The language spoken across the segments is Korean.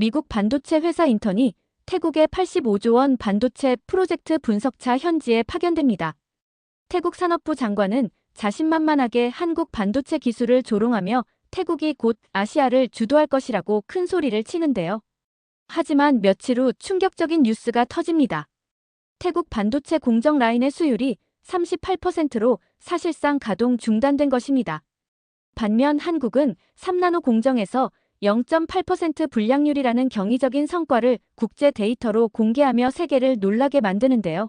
미국 반도체 회사 인턴이 태국의 85조 원 반도체 프로젝트 분석차 현지에 파견됩니다. 태국 산업부 장관은 자신만만하게 한국 반도체 기술을 조롱하며 태국이 곧 아시아를 주도할 것이라고 큰 소리를 치는데요. 하지만 며칠 후 충격적인 뉴스가 터집니다. 태국 반도체 공정 라인의 수율이 38%로 사실상 가동 중단된 것입니다. 반면 한국은 3나노 공정에서 0.8% 불량률이라는 경이적인 성과를 국제 데이터로 공개하며 세계를 놀라게 만드는데요.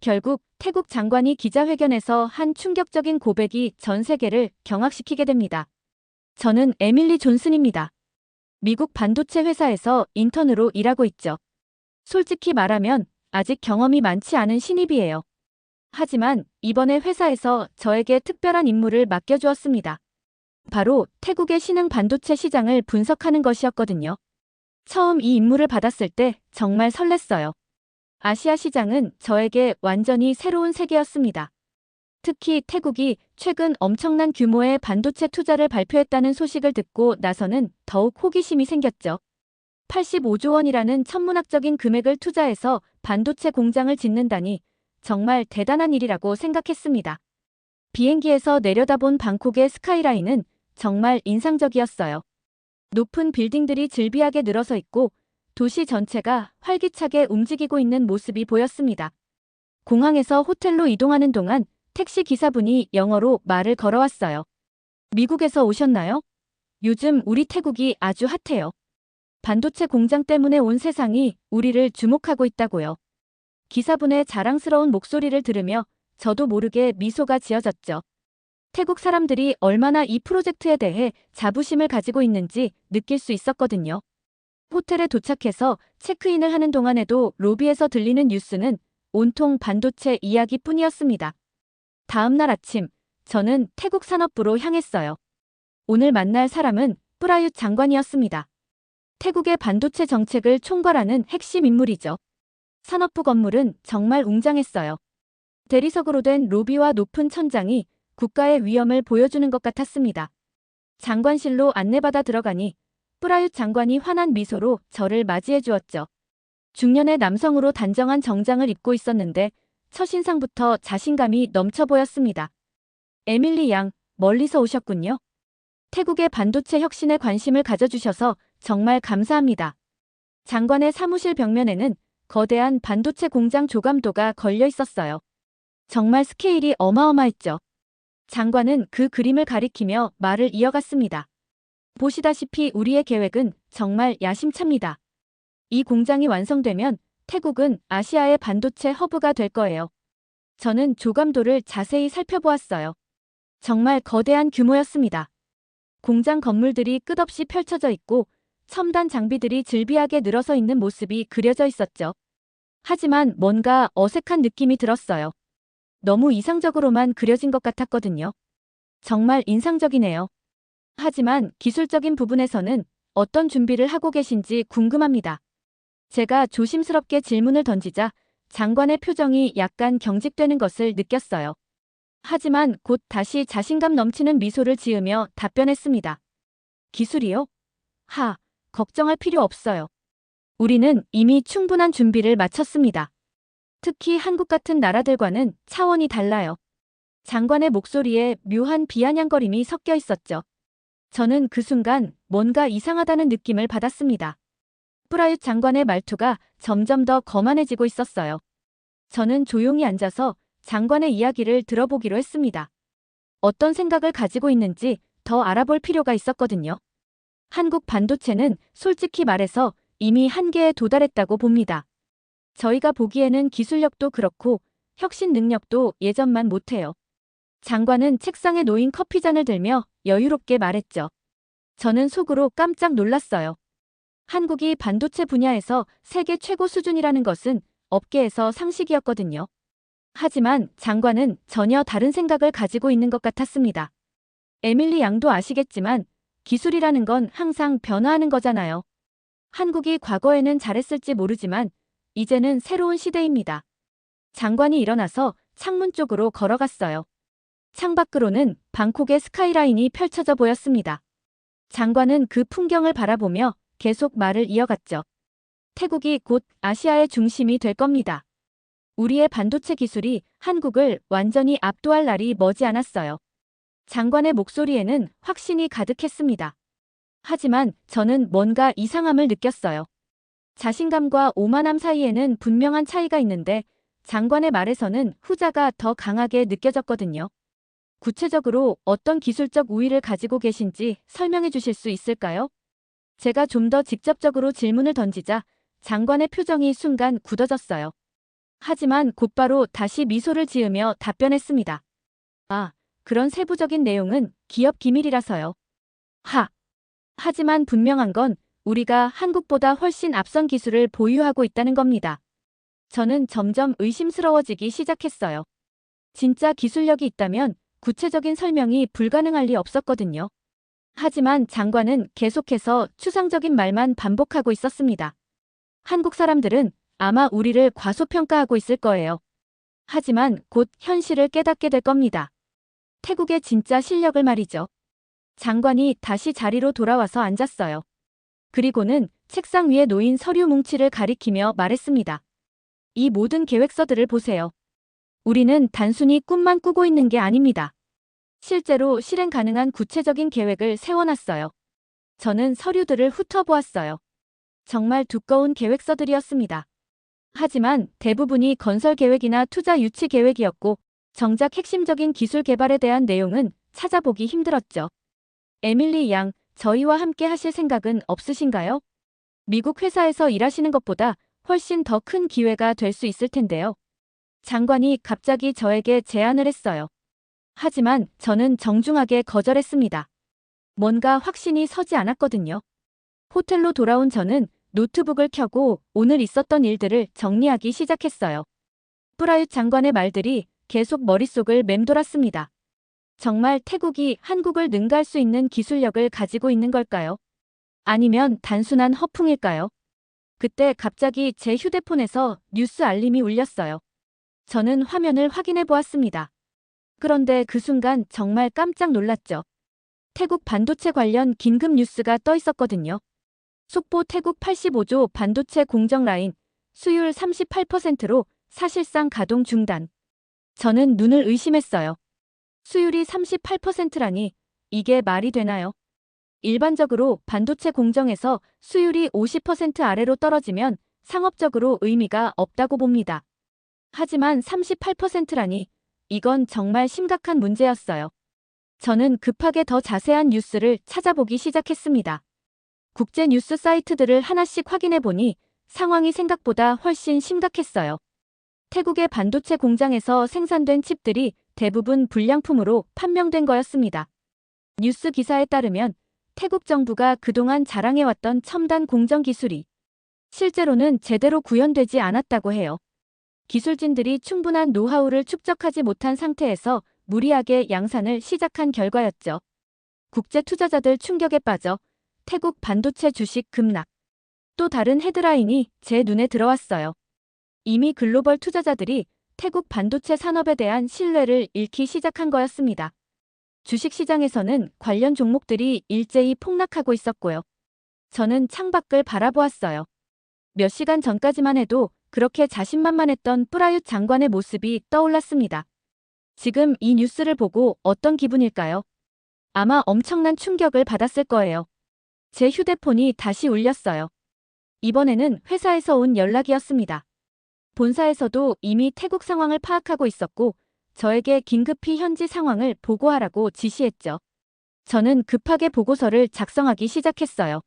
결국 태국 장관이 기자회견에서 한 충격적인 고백이 전 세계를 경악시키게 됩니다. 저는 에밀리 존슨입니다. 미국 반도체 회사에서 인턴으로 일하고 있죠. 솔직히 말하면 아직 경험이 많지 않은 신입이에요. 하지만 이번에 회사에서 저에게 특별한 임무를 맡겨주었습니다. 바로 태국의 신흥 반도체 시장을 분석하는 것이었거든요. 처음 이 임무를 받았을 때 정말 설렜어요. 아시아 시장은 저에게 완전히 새로운 세계였습니다. 특히 태국이 최근 엄청난 규모의 반도체 투자를 발표했다는 소식을 듣고 나서는 더욱 호기심이 생겼죠. 85조 원이라는 천문학적인 금액을 투자해서 반도체 공장을 짓는다니 정말 대단한 일이라고 생각했습니다. 비행기에서 내려다본 방콕의 스카이라인은 정말 인상적이었어요. 높은 빌딩들이 즐비하게 늘어서 있고 도시 전체가 활기차게 움직이고 있는 모습이 보였습니다. 공항에서 호텔로 이동하는 동안 택시 기사분이 영어로 말을 걸어왔어요. 미국에서 오셨나요? 요즘 우리 태국이 아주 핫해요. 반도체 공장 때문에 온 세상이 우리를 주목하고 있다고요. 기사분의 자랑스러운 목소리를 들으며 저도 모르게 미소가 지어졌죠. 태국 사람들이 얼마나 이 프로젝트에 대해 자부심을 가지고 있는지 느낄 수 있었거든요. 호텔에 도착해서 체크인을 하는 동안에도 로비에서 들리는 뉴스는 온통 반도체 이야기뿐이었습니다. 다음 날 아침, 저는 태국 산업부로 향했어요. 오늘 만날 사람은 프라윳 장관이었습니다. 태국의 반도체 정책을 총괄하는 핵심 인물이죠. 산업부 건물은 정말 웅장했어요. 대리석으로 된 로비와 높은 천장이 국가의 위엄을 보여주는 것 같았습니다. 장관실로 안내받아 들어가니 프라윳 장관이 환한 미소로 저를 맞이해 주었죠. 중년의 남성으로 단정한 정장을 입고 있었는데 첫인상부터 자신감이 넘쳐 보였습니다. 에밀리 양, 멀리서 오셨군요. 태국의 반도체 혁신에 관심을 가져주셔서 정말 감사합니다. 장관의 사무실 벽면에는 거대한 반도체 공장 조감도가 걸려 있었어요. 정말 스케일이 어마어마했죠. 장관은 그 그림을 가리키며 말을 이어갔습니다. 보시다시피 우리의 계획은 정말 야심찹니다. 이 공장이 완성되면 태국은 아시아의 반도체 허브가 될 거예요. 저는 조감도를 자세히 살펴보았어요. 정말 거대한 규모였습니다. 공장 건물들이 끝없이 펼쳐져 있고 첨단 장비들이 즐비하게 늘어서 있는 모습이 그려져 있었죠. 하지만 뭔가 어색한 느낌이 들었어요. 너무 이상적으로만 그려진 것 같았거든요. 정말 인상적이네요. 하지만 기술적인 부분에서는 어떤 준비를 하고 계신지 궁금합니다. 제가 조심스럽게 질문을 던지자 장관의 표정이 약간 경직되는 것을 느꼈어요. 하지만 곧 다시 자신감 넘치는 미소를 지으며 답변했습니다. 기술이요? 하, 걱정할 필요 없어요. 우리는 이미 충분한 준비를 마쳤습니다. 특히 한국 같은 나라들과는 차원이 달라요. 장관의 목소리에 묘한 비아냥거림이 섞여 있었죠. 저는 그 순간 뭔가 이상하다는 느낌을 받았습니다. 프라윳 장관의 말투가 점점 더 거만해지고 있었어요. 저는 조용히 앉아서 장관의 이야기를 들어보기로 했습니다. 어떤 생각을 가지고 있는지 더 알아볼 필요가 있었거든요. 한국 반도체는 솔직히 말해서 이미 한계에 도달했다고 봅니다. 저희가 보기에는 기술력도 그렇고 혁신 능력도 예전만 못해요. 장관은 책상에 놓인 커피잔을 들며 여유롭게 말했죠. 저는 속으로 깜짝 놀랐어요. 한국이 반도체 분야에서 세계 최고 수준이라는 것은 업계에서 상식이었거든요. 하지만 장관은 전혀 다른 생각을 가지고 있는 것 같았습니다. 에밀리 양도 아시겠지만 기술이라는 건 항상 변화하는 거잖아요. 한국이 과거에는 잘했을지 모르지만 이제는 새로운 시대입니다. 장관이 일어나서 창문 쪽으로 걸어갔어요. 창밖으로는 방콕의 스카이라인이 펼쳐져 보였습니다. 장관은 그 풍경을 바라보며 계속 말을 이어갔죠. 태국이 곧 아시아의 중심이 될 겁니다. 우리의 반도체 기술이 한국을 완전히 압도할 날이 머지 않았어요. 장관의 목소리에는 확신이 가득했습니다. 하지만 저는 뭔가 이상함을 느꼈어요. 자신감과 오만함 사이에는 분명한 차이가 있는데 장관의 말에서는 후자가 더 강하게 느껴졌거든요. 구체적으로 어떤 기술적 우위를 가지고 계신지 설명해 주실 수 있을까요? 제가 좀 더 직접적으로 질문을 던지자 장관의 표정이 순간 굳어졌어요. 하지만 곧바로 다시 미소를 지으며 답변했습니다. 아, 그런 세부적인 내용은 기업 기밀이라서요. 하. 하지만 분명한 건 우리가 한국보다 훨씬 앞선 기술을 보유하고 있다는 겁니다. 저는 점점 의심스러워지기 시작했어요. 진짜 기술력이 있다면 구체적인 설명이 불가능할 리 없었거든요. 하지만 장관은 계속해서 추상적인 말만 반복하고 있었습니다. 한국 사람들은 아마 우리를 과소평가하고 있을 거예요. 하지만 곧 현실을 깨닫게 될 겁니다. 태국의 진짜 실력을 말이죠. 장관이 다시 자리로 돌아와서 앉았어요. 그리고는 책상 위에 놓인 서류 뭉치를 가리키며 말했습니다. 이 모든 계획서들을 보세요. 우리는 단순히 꿈만 꾸고 있는 게 아닙니다. 실제로 실행 가능한 구체적인 계획을 세워놨어요. 저는 서류들을 훑어보았어요. 정말 두꺼운 계획서들이었습니다. 하지만 대부분이 건설 계획이나 투자 유치 계획이었고 정작 핵심적인 기술 개발에 대한 내용은 찾아보기 힘들었죠. 에밀리 양, 저희와 함께 하실 생각은 없으신가요? 미국 회사에서 일하시는 것보다 훨씬 더 큰 기회가 될 수 있을 텐데요. 장관이 갑자기 저에게 제안을 했어요. 하지만 저는 정중하게 거절했습니다. 뭔가 확신이 서지 않았거든요. 호텔로 돌아온 저는 노트북을 켜고 오늘 있었던 일들을 정리하기 시작했어요. 프라윕 장관의 말들이 계속 머릿속을 맴돌았습니다. 정말 태국이 한국을 능가할 수 있는 기술력을 가지고 있는 걸까요? 아니면 단순한 허풍일까요? 그때 갑자기 제 휴대폰에서 뉴스 알림이 울렸어요. 저는 화면을 확인해 보았습니다. 그런데 그 순간 정말 깜짝 놀랐죠. 태국 반도체 관련 긴급 뉴스가 떠 있었거든요. 속보 태국 85조 반도체 공정 라인 수율 38%로 사실상 가동 중단. 저는 눈을 의심했어요. 수율이 38%라니 이게 말이 되나요? 일반적으로 반도체 공정에서 수율이 50% 아래로 떨어지면 상업적으로 의미가 없다고 봅니다. 하지만 38%라니 이건 정말 심각한 문제였어요. 저는 급하게 더 자세한 뉴스를 찾아보기 시작했습니다. 국제 뉴스 사이트들을 하나씩 확인해 보니 상황이 생각보다 훨씬 심각했어요. 태국의 반도체 공장에서 생산된 칩들이 대부분 불량품으로 판명된 거였습니다. 뉴스 기사에 따르면 태국 정부가 그동안 자랑해왔던 첨단 공정 기술이 실제로는 제대로 구현되지 않았다고 해요. 기술진들이 충분한 노하우를 축적하지 못한 상태에서 무리하게 양산을 시작한 결과였죠. 국제 투자자들 충격에 빠져 태국 반도체 주식 급락. 또 다른 헤드라인이 제 눈에 들어왔어요. 이미 글로벌 투자자들이 태국 반도체 산업에 대한 신뢰를 잃기 시작한 거였습니다. 주식시장에서는 관련 종목들이 일제히 폭락하고 있었고요. 저는 창밖을 바라보았어요. 몇 시간 전까지만 해도 그렇게 자신만만했던 프라윕 장관의 모습이 떠올랐습니다. 지금 이 뉴스를 보고 어떤 기분일까요? 아마 엄청난 충격을 받았을 거예요. 제 휴대폰이 다시 울렸어요. 이번에는 회사에서 온 연락이었습니다. 본사에서도 이미 태국 상황을 파악하고 있었고 저에게 긴급히 현지 상황을 보고하라고 지시했죠. 저는 급하게 보고서를 작성하기 시작했어요.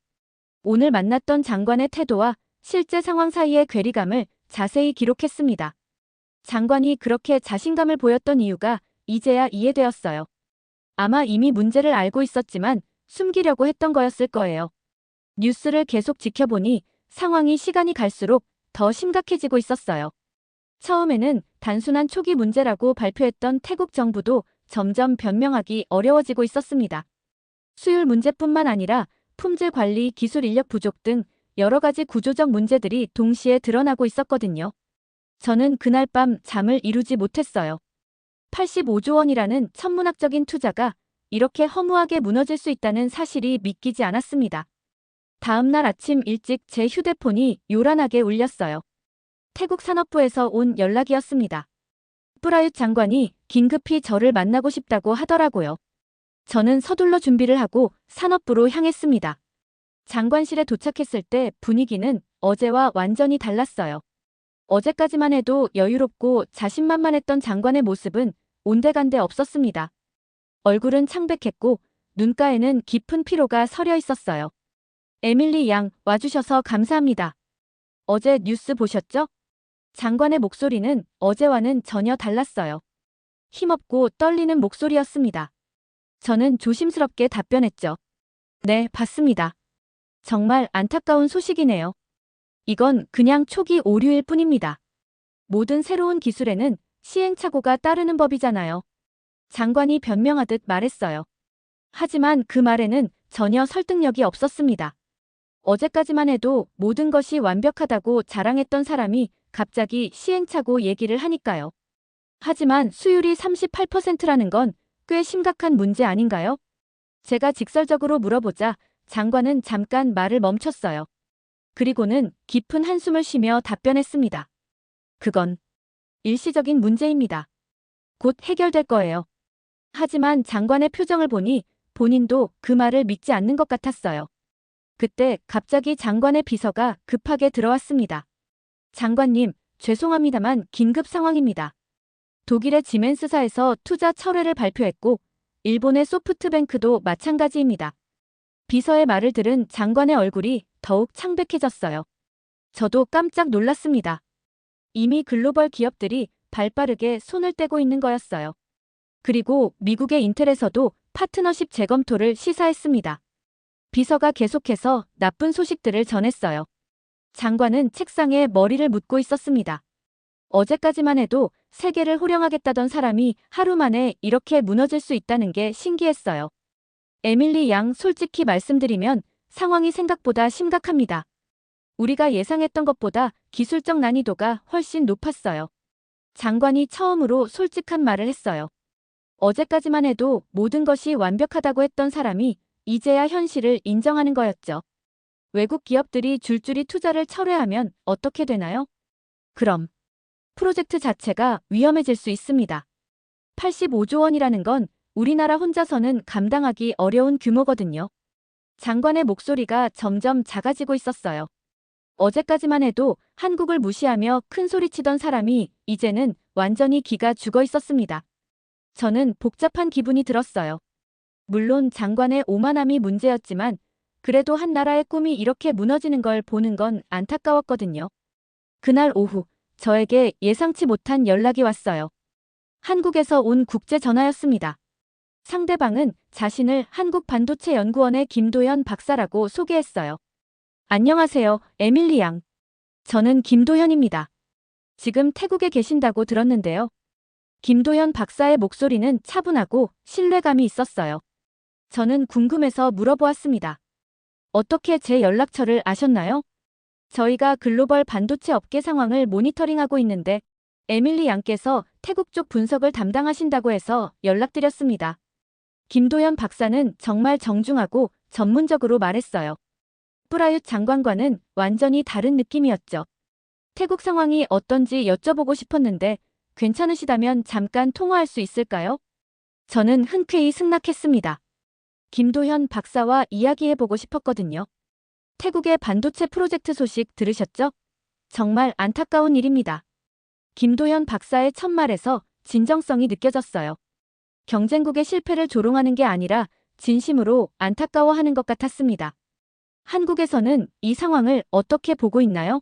오늘 만났던 장관의 태도와 실제 상황 사이의 괴리감을 자세히 기록했습니다. 장관이 그렇게 자신감을 보였던 이유가 이제야 이해되었어요. 아마 이미 문제를 알고 있었지만 숨기려고 했던 거였을 거예요. 뉴스를 계속 지켜보니 상황이 시간이 갈수록 더 심각해지고 있었어요. 처음에는 단순한 초기 문제라고 발표했던 태국 정부도 점점 변명하기 어려워지고 있었습니다. 수율 문제뿐만 아니라 품질 관리, 기술 인력 부족 등 여러 가지 구조적 문제들이 동시에 드러나고 있었거든요. 저는 그날 밤 잠을 이루지 못했어요. 85조 원이라는 천문학적인 투자가 이렇게 허무하게 무너질 수 있다는 사실이 믿기지 않았습니다. 다음 날 아침 일찍 제 휴대폰이 요란하게 울렸어요. 태국 산업부에서 온 연락이었습니다. 뿌라윳 장관이 긴급히 저를 만나고 싶다고 하더라고요. 저는 서둘러 준비를 하고 산업부로 향했습니다. 장관실에 도착했을 때 분위기는 어제와 완전히 달랐어요. 어제까지만 해도 여유롭고 자신만만했던 장관의 모습은 온데간데 없었습니다. 얼굴은 창백했고 눈가에는 깊은 피로가 서려 있었어요. 에밀리 양 와주셔서 감사합니다. 어제 뉴스 보셨죠? 장관의 목소리는 어제와는 전혀 달랐어요. 힘없고 떨리는 목소리였습니다. 저는 조심스럽게 답변했죠. 네, 봤습니다. 정말 안타까운 소식이네요. 이건 그냥 초기 오류일 뿐입니다. 모든 새로운 기술에는 시행착오가 따르는 법이잖아요. 장관이 변명하듯 말했어요. 하지만 그 말에는 전혀 설득력이 없었습니다. 어제까지만 해도 모든 것이 완벽하다고 자랑했던 사람이 갑자기 시행착오 얘기를 하니까요. 하지만 수율이 38%라는 건 꽤 심각한 문제 아닌가요? 제가 직설적으로 물어보자 장관은 잠깐 말을 멈췄어요. 그리고는 깊은 한숨을 쉬며 답변했습니다. 그건 일시적인 문제입니다. 곧 해결될 거예요. 하지만 장관의 표정을 보니 본인도 그 말을 믿지 않는 것 같았어요. 그때 갑자기 장관의 비서가 급하게 들어왔습니다. 장관님, 죄송합니다만 긴급 상황입니다. 독일의 지멘스사에서 투자 철회를 발표했고 일본의 소프트뱅크도 마찬가지입니다. 비서의 말을 들은 장관의 얼굴이 더욱 창백해졌어요. 저도 깜짝 놀랐습니다. 이미 글로벌 기업들이 발빠르게 손을 떼고 있는 거였어요. 그리고 미국의 인텔에서도 파트너십 재검토를 시사했습니다. 비서가 계속해서 나쁜 소식들을 전했어요. 장관은 책상에 머리를 묻고 있었습니다. 어제까지만 해도 세계를 호령하겠다던 사람이 하루 만에 이렇게 무너질 수 있다는 게 신기했어요. 에밀리 양 솔직히 말씀드리면 상황이 생각보다 심각합니다. 우리가 예상했던 것보다 기술적 난이도가 훨씬 높았어요. 장관이 처음으로 솔직한 말을 했어요. 어제까지만 해도 모든 것이 완벽하다고 했던 사람이 이제야 현실을 인정하는 거였죠. 외국 기업들이 줄줄이 투자를 철회하면 어떻게 되나요? 그럼 프로젝트 자체가 위험해질 수 있습니다. 85조 원이라는 건 우리나라 혼자서는 감당하기 어려운 규모거든요. 장관의 목소리가 점점 작아지고 있었어요. 어제까지만 해도 한국을 무시하며 큰 소리치던 사람이 이제는 완전히 기가 죽어 있었습니다. 저는 복잡한 기분이 들었어요. 물론 장관의 오만함이 문제였지만 그래도 한 나라의 꿈이 이렇게 무너지는 걸 보는 건 안타까웠거든요. 그날 오후 저에게 예상치 못한 연락이 왔어요. 한국에서 온 국제 전화였습니다. 상대방은 자신을 한국반도체연구원의 김도현 박사라고 소개했어요. 안녕하세요, 에밀리 양. 저는 김도현입니다. 지금 태국에 계신다고 들었는데요. 김도현 박사의 목소리는 차분하고 신뢰감이 있었어요. 저는 궁금해서 물어보았습니다. 어떻게 제 연락처를 아셨나요? 저희가 글로벌 반도체 업계 상황을 모니터링하고 있는데 에밀리 양께서 태국 쪽 분석을 담당하신다고 해서 연락드렸습니다. 김도현 박사는 정말 정중하고 전문적으로 말했어요. 뿌라윳 장관과는 완전히 다른 느낌이었죠. 태국 상황이 어떤지 여쭤보고 싶었는데 괜찮으시다면 잠깐 통화할 수 있을까요? 저는 흔쾌히 승낙했습니다. 김도현 박사와 이야기해보고 싶었거든요. 태국의 반도체 프로젝트 소식 들으셨죠? 정말 안타까운 일입니다. 김도현 박사의 첫 말에서 진정성이 느껴졌어요. 경쟁국의 실패를 조롱하는 게 아니라 진심으로 안타까워하는 것 같았습니다. 한국에서는 이 상황을 어떻게 보고 있나요?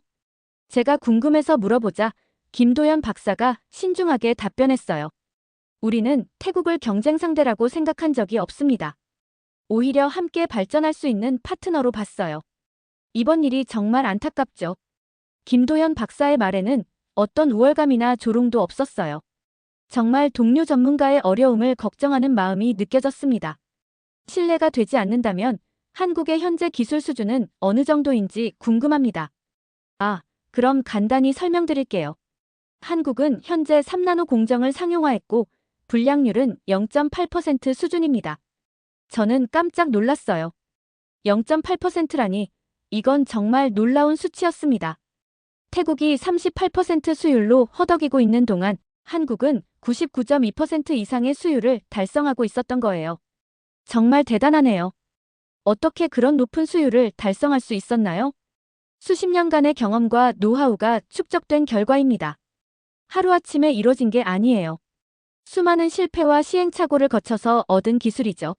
제가 궁금해서 물어보자 김도현 박사가 신중하게 답변했어요. 우리는 태국을 경쟁 상대라고 생각한 적이 없습니다. 오히려 함께 발전할 수 있는 파트너로 봤어요. 이번 일이 정말 안타깝죠. 김도현 박사의 말에는 어떤 우월감이나 조롱도 없었어요. 정말 동료 전문가의 어려움을 걱정하는 마음이 느껴졌습니다. 신뢰가 되지 않는다면 한국의 현재 기술 수준은 어느 정도인지 궁금합니다. 아, 그럼 간단히 설명드릴게요. 한국은 현재 3나노 공정을 상용화했고 불량률은 0.8% 수준입니다. 저는 깜짝 놀랐어요. 0.8%라니 이건 정말 놀라운 수치였습니다. 태국이 38% 수율로 허덕이고 있는 동안 한국은 99.2% 이상의 수율을 달성하고 있었던 거예요. 정말 대단하네요. 어떻게 그런 높은 수율을 달성할 수 있었나요? 수십 년간의 경험과 노하우가 축적된 결과입니다. 하루아침에 이뤄진 게 아니에요. 수많은 실패와 시행착오를 거쳐서 얻은 기술이죠.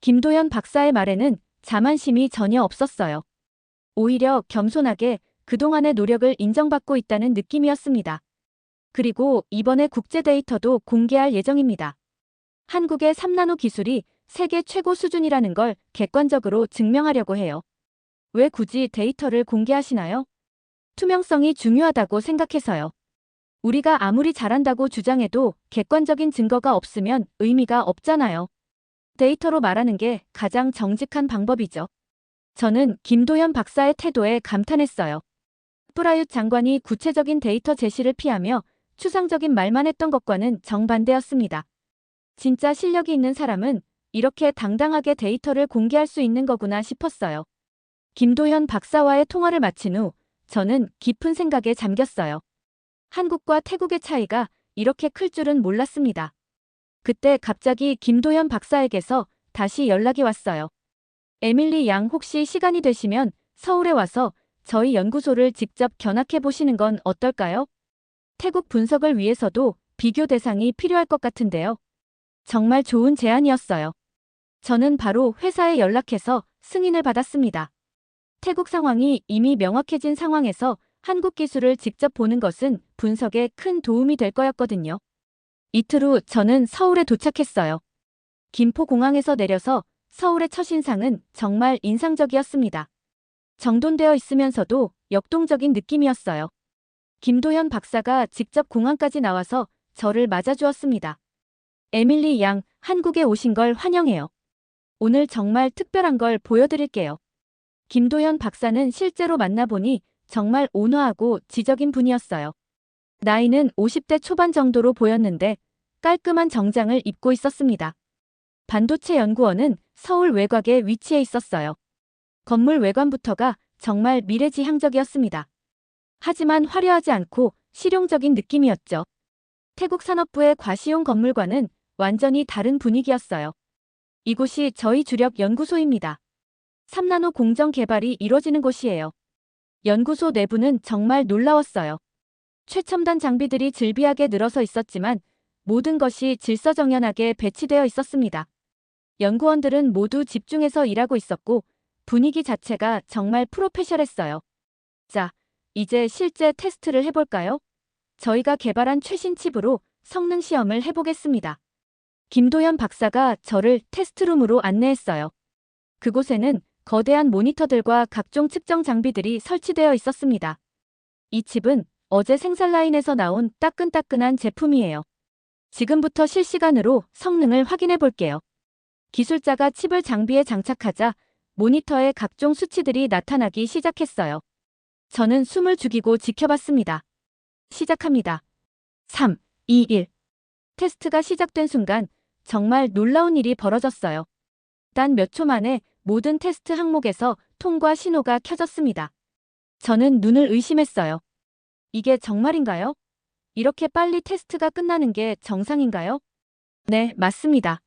김도연 박사의 말에는 자만심이 전혀 없었어요. 오히려 겸손하게 그동안의 노력을 인정받고 있다는 느낌이었습니다. 그리고 이번에 국제 데이터도 공개할 예정입니다. 한국의 3나노 기술이 세계 최고 수준이라는 걸 객관적으로 증명하려고 해요. 왜 굳이 데이터를 공개하시나요? 투명성이 중요하다고 생각해서요. 우리가 아무리 잘한다고 주장해도 객관적인 증거가 없으면 의미가 없잖아요. 데이터로 말하는 게 가장 정직한 방법이죠. 저는 김도현 박사의 태도에 감탄했어요. 프라윕 장관이 구체적인 데이터 제시를 피하며 추상적인 말만 했던 것과는 정반대였습니다. 진짜 실력이 있는 사람은 이렇게 당당하게 데이터를 공개할 수 있는 거구나 싶었어요. 김도현 박사와의 통화를 마친 후 저는 깊은 생각에 잠겼어요. 한국과 태국의 차이가 이렇게 클 줄은 몰랐습니다. 그때 갑자기 김도현 박사에게서 다시 연락이 왔어요. 에밀리 양 혹시 시간이 되시면 서울에 와서 저희 연구소를 직접 견학해 보시는 건 어떨까요? 태국 분석을 위해서도 비교 대상이 필요할 것 같은데요. 정말 좋은 제안이었어요. 저는 바로 회사에 연락해서 승인을 받았습니다. 태국 상황이 이미 명확해진 상황에서 한국 기술을 직접 보는 것은 분석에 큰 도움이 될 거였거든요. 이틀 후 저는 서울에 도착했어요. 김포공항에서 내려서 서울의 첫인상은 정말 인상적이었습니다. 정돈되어 있으면서도 역동적인 느낌이었어요. 김도현 박사가 직접 공항까지 나와서 저를 맞아주었습니다. 에밀리 양, 한국에 오신 걸 환영해요. 오늘 정말 특별한 걸 보여드릴게요. 김도현 박사는 실제로 만나보니 정말 온화하고 지적인 분이었어요. 나이는 50대 초반 정도로 보였는데 깔끔한 정장을 입고 있었습니다. 반도체 연구원은 서울 외곽에 위치해 있었어요. 건물 외관부터가 정말 미래지향적이었습니다. 하지만 화려하지 않고 실용적인 느낌이었죠. 태국 산업부의 과시용 건물과는 완전히 다른 분위기였어요. 이곳이 저희 주력 연구소입니다. 3나노 공정 개발이 이뤄지는 곳이에요. 연구소 내부는 정말 놀라웠어요. 최첨단 장비들이 즐비하게 늘어서 있었지만 모든 것이 질서정연하게 배치되어 있었습니다. 연구원들은 모두 집중해서 일하고 있었고 분위기 자체가 정말 프로페셔했어요. 자, 이제 실제 테스트를 해볼까요? 저희가 개발한 최신 칩으로 성능 시험을 해보겠습니다. 김도현 박사가 저를 테스트룸으로 안내했어요. 그곳에는 거대한 모니터들과 각종 측정 장비들이 설치되어 있었습니다. 이 칩은 어제 생산 라인에서 나온 따끈따끈한 제품이에요. 지금부터 실시간으로 성능을 확인해 볼게요. 기술자가 칩을 장비에 장착하자 모니터에 각종 수치들이 나타나기 시작했어요. 저는 숨을 죽이고 지켜봤습니다. 시작합니다. 3, 2, 1. 테스트가 시작된 순간 정말 놀라운 일이 벌어졌어요. 단 몇 초 만에 모든 테스트 항목에서 통과 신호가 켜졌습니다. 저는 눈을 의심했어요. 이게 정말인가요? 이렇게 빨리 테스트가 끝나는 게 정상인가요? 네, 맞습니다.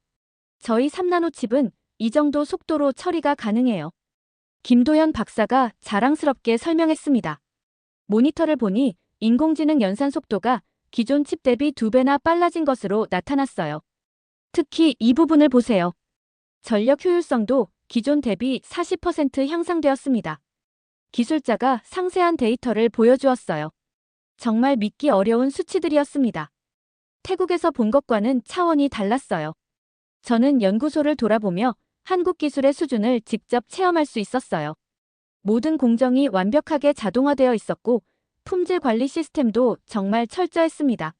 저희 3나노 칩은 이 정도 속도로 처리가 가능해요. 김도현 박사가 자랑스럽게 설명했습니다. 모니터를 보니 인공지능 연산 속도가 기존 칩 대비 두 배나 빨라진 것으로 나타났어요. 특히 이 부분을 보세요. 전력 효율성도 기존 대비 40% 향상되었습니다. 기술자가 상세한 데이터를 보여주었어요. 정말 믿기 어려운 수치들이었습니다. 태국에서 본 것과는 차원이 달랐어요. 저는 연구소를 돌아보며 한국 기술의 수준을 직접 체험할 수 있었어요. 모든 공정이 완벽하게 자동화되어 있었고 품질 관리 시스템도 정말 철저했습니다.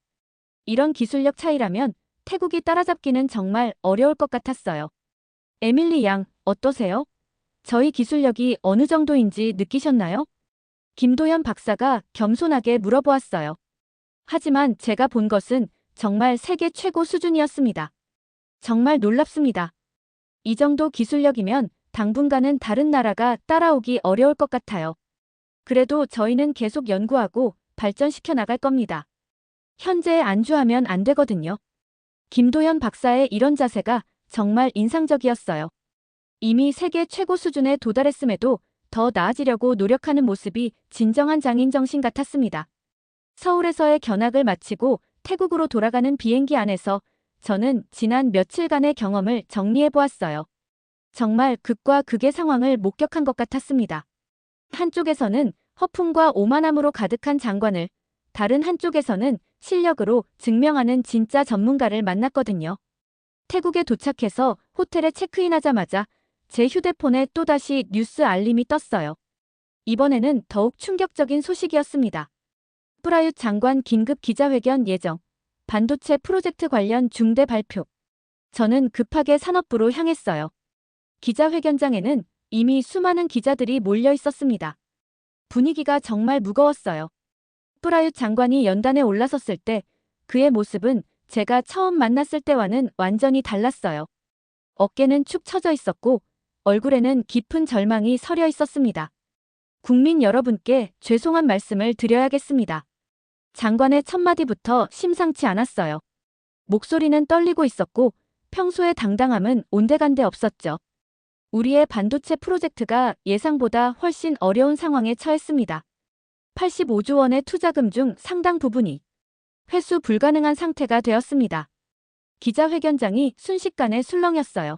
이런 기술력 차이라면 태국이 따라잡기는 정말 어려울 것 같았어요. 에밀리 양, 어떠세요? 저희 기술력이 어느 정도인지 느끼셨나요? 김도현 박사가 겸손하게 물어보았어요. 하지만 제가 본 것은 정말 세계 최고 수준이었습니다. 정말 놀랍습니다. 이 정도 기술력이면 당분간은 다른 나라가 따라오기 어려울 것 같아요. 그래도 저희는 계속 연구하고 발전시켜 나갈 겁니다. 현재에 안주하면 안 되거든요. 김도현 박사의 이런 자세가 정말 인상적이었어요. 이미 세계 최고 수준에 도달했음에도 더 나아지려고 노력하는 모습이 진정한 장인 정신 같았습니다. 서울에서의 견학을 마치고 태국으로 돌아가는 비행기 안에서 저는 지난 며칠간의 경험을 정리해 보았어요. 정말 극과 극의 상황을 목격한 것 같았습니다. 한쪽에서는 허풍과 오만함으로 가득한 장관을, 다른 한쪽에서는 실력으로 증명하는 진짜 전문가를 만났거든요. 태국에 도착해서 호텔에 체크인하자마자 제 휴대폰에 또다시 뉴스 알림이 떴어요. 이번에는 더욱 충격적인 소식이었습니다. 프라윕 장관 긴급 기자회견 예정, 반도체 프로젝트 관련 중대 발표. 저는 급하게 산업부로 향했어요. 기자회견장에는 이미 수많은 기자들이 몰려 있었습니다. 분위기가 정말 무거웠어요. 프라윕 장관이 연단에 올라섰을 때 그의 모습은 제가 처음 만났을 때와는 완전히 달랐어요. 어깨는 축 처져 있었고 얼굴에는 깊은 절망이 서려 있었습니다. 국민 여러분께 죄송한 말씀을 드려야겠습니다. 장관의 첫마디부터 심상치 않았어요. 목소리는 떨리고 있었고 평소의 당당함은 온데간데 없었죠. 우리의 반도체 프로젝트가 예상보다 훨씬 어려운 상황에 처했습니다. 85조 원의 투자금 중 상당 부분이 회수 불가능한 상태가 되었습니다. 기자회견장이 순식간에 술렁였어요.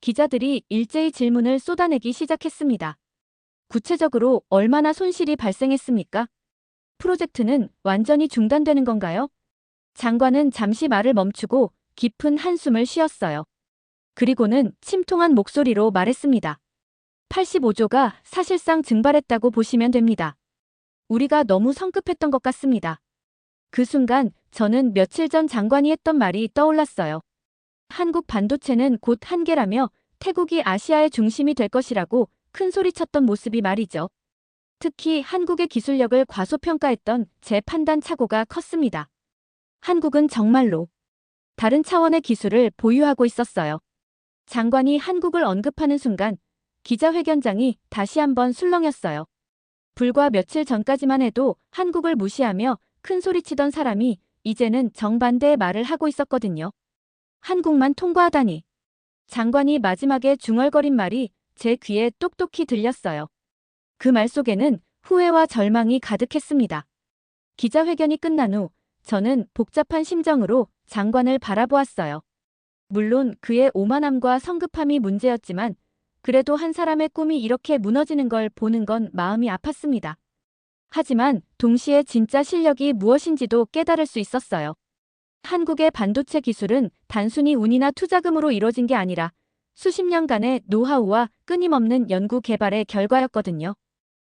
기자들이 일제히 질문을 쏟아내기 시작했습니다. 구체적으로 얼마나 손실이 발생했습니까? 프로젝트는 완전히 중단되는 건가요? 장관은 잠시 말을 멈추고 깊은 한숨을 쉬었어요. 그리고는 침통한 목소리로 말했습니다. 85조가 사실상 증발했다고 보시면 됩니다. 우리가 너무 성급했던 것 같습니다. 그 순간 저는 며칠 전 장관이 했던 말이 떠올랐어요. 한국 반도체는 곧 한계라며 태국이 아시아의 중심이 될 것이라고 큰 소리 쳤던 모습이 말이죠. 특히 한국의 기술력을 과소평가했던 제 판단 착오가 컸습니다. 한국은 정말로 다른 차원의 기술을 보유하고 있었어요. 장관이 한국을 언급하는 순간 기자회견장이 다시 한번 술렁였어요. 불과 며칠 전까지만 해도 한국을 무시하며 큰 소리치던 사람이 이제는 정반대의 말을 하고 있었거든요. 한국만 통과하다니. 장관이 마지막에 중얼거린 말이 제 귀에 똑똑히 들렸어요. 그 말 속에는 후회와 절망이 가득했습니다. 기자회견이 끝난 후 저는 복잡한 심정으로 장관을 바라보았어요. 물론 그의 오만함과 성급함이 문제였지만 그래도 한 사람의 꿈이 이렇게 무너지는 걸 보는 건 마음이 아팠습니다. 하지만 동시에 진짜 실력이 무엇인지도 깨달을 수 있었어요. 한국의 반도체 기술은 단순히 운이나 투자금으로 이뤄진 게 아니라 수십 년간의 노하우와 끊임없는 연구 개발의 결과였거든요.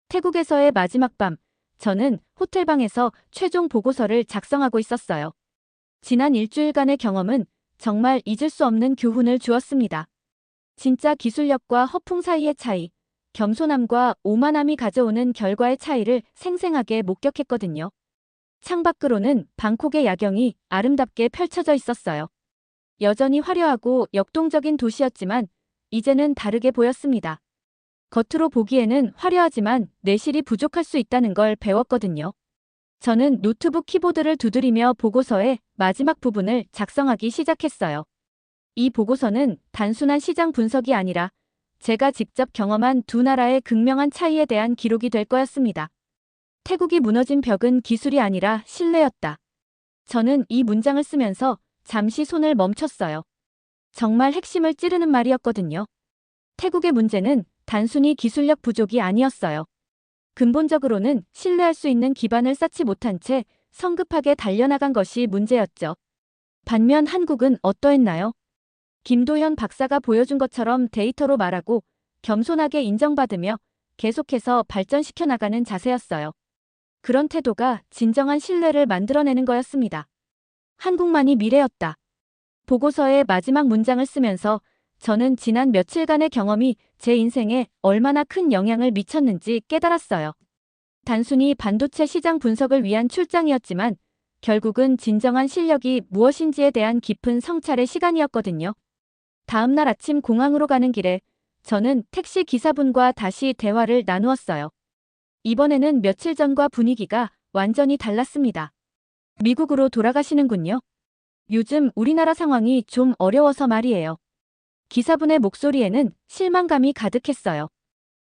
태국에서의 마지막 밤, 저는 호텔방에서 최종 보고서를 작성하고 있었어요. 지난 일주일간의 경험은 정말 잊을 수 없는 교훈을 주었습니다. 진짜 기술력과 허풍 사이의 차이, 겸손함과 오만함이 가져오는 결과의 차이를 생생하게 목격했거든요. 창밖으로는 방콕의 야경이 아름답게 펼쳐져 있었어요. 여전히 화려하고 역동적인 도시였지만 이제는 다르게 보였습니다. 겉으로 보기에는 화려하지만 내실이 부족할 수 있다는 걸 배웠거든요. 저는 노트북 키보드를 두드리며 보고서의 마지막 부분을 작성하기 시작했어요. 이 보고서는 단순한 시장 분석이 아니라 제가 직접 경험한 두 나라의 극명한 차이에 대한 기록이 될 거였습니다. 태국이 무너진 벽은 기술이 아니라 신뢰였다. 저는 이 문장을 쓰면서 잠시 손을 멈췄어요. 정말 핵심을 찌르는 말이었거든요. 태국의 문제는 단순히 기술력 부족이 아니었어요. 근본적으로는 신뢰할 수 있는 기반을 쌓지 못한 채 성급하게 달려나간 것이 문제였죠. 반면 한국은 어떠했나요? 김도현 박사가 보여준 것처럼 데이터로 말하고 겸손하게 인정받으며 계속해서 발전시켜 나가는 자세였어요. 그런 태도가 진정한 신뢰를 만들어내는 거였습니다. 한국만이 미래였다. 보고서의 마지막 문장을 쓰면서 저는 지난 며칠간의 경험이 제 인생에 얼마나 큰 영향을 미쳤는지 깨달았어요. 단순히 반도체 시장 분석을 위한 출장이었지만 결국은 진정한 실력이 무엇인지에 대한 깊은 성찰의 시간이었거든요. 다음 날 아침 공항으로 가는 길에 저는 택시 기사분과 다시 대화를 나누었어요. 이번에는 며칠 전과 분위기가 완전히 달랐습니다. 미국으로 돌아가시는군요. 요즘 우리나라 상황이 좀 어려워서 말이에요. 기사분의 목소리에는 실망감이 가득했어요.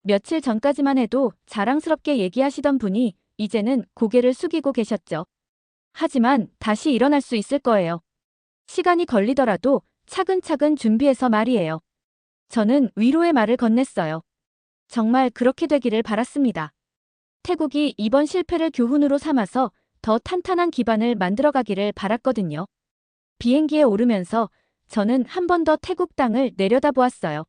며칠 전까지만 해도 자랑스럽게 얘기하시던 분이 이제는 고개를 숙이고 계셨죠. 하지만 다시 일어날 수 있을 거예요. 시간이 걸리더라도 차근차근 준비해서 말이에요. 저는 위로의 말을 건넸어요. 정말 그렇게 되기를 바랐습니다. 태국이 이번 실패를 교훈으로 삼아서 더 탄탄한 기반을 만들어가기를 바랐거든요. 비행기에 오르면서 저는 한 번 더 태국 땅을 내려다보았어요.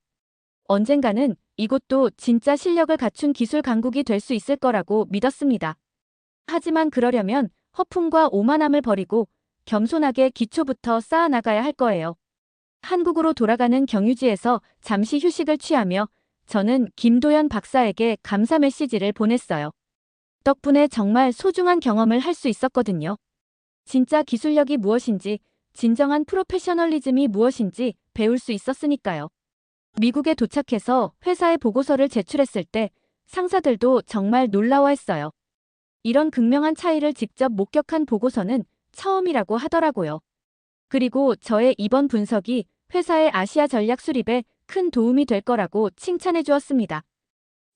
언젠가는 이곳도 진짜 실력을 갖춘 기술 강국이 될 수 있을 거라고 믿었습니다. 하지만 그러려면 허풍과 오만함을 버리고 겸손하게 기초부터 쌓아나가야 할 거예요. 한국으로 돌아가는 경유지에서 잠시 휴식을 취하며 저는 김도연 박사에게 감사 메시지를 보냈어요. 덕분에 정말 소중한 경험을 할 수 있었거든요. 진짜 기술력이 무엇인지, 진정한 프로페셔널리즘이 무엇인지 배울 수 있었으니까요. 미국에 도착해서 회사에 보고서를 제출했을 때 상사들도 정말 놀라워했어요. 이런 극명한 차이를 직접 목격한 보고서는 처음이라고 하더라고요. 그리고 저의 이번 분석이 회사의 아시아 전략 수립에 큰 도움이 될 거라고 칭찬해 주었습니다.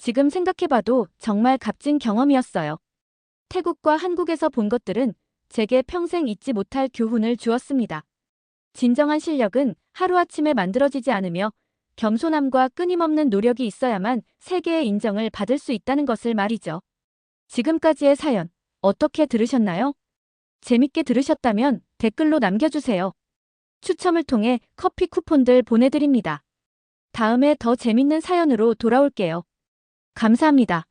지금 생각해봐도 정말 값진 경험이었어요. 태국과 한국에서 본 것들은 제게 평생 잊지 못할 교훈을 주었습니다. 진정한 실력은 하루아침에 만들어지지 않으며 겸손함과 끊임없는 노력이 있어야만 세계의 인정을 받을 수 있다는 것을 말이죠. 지금까지의 사연 어떻게 들으셨나요? 재밌게 들으셨다면 댓글로 남겨주세요. 추첨을 통해 커피 쿠폰들 보내드립니다. 다음에 더 재밌는 사연으로 돌아올게요. 감사합니다.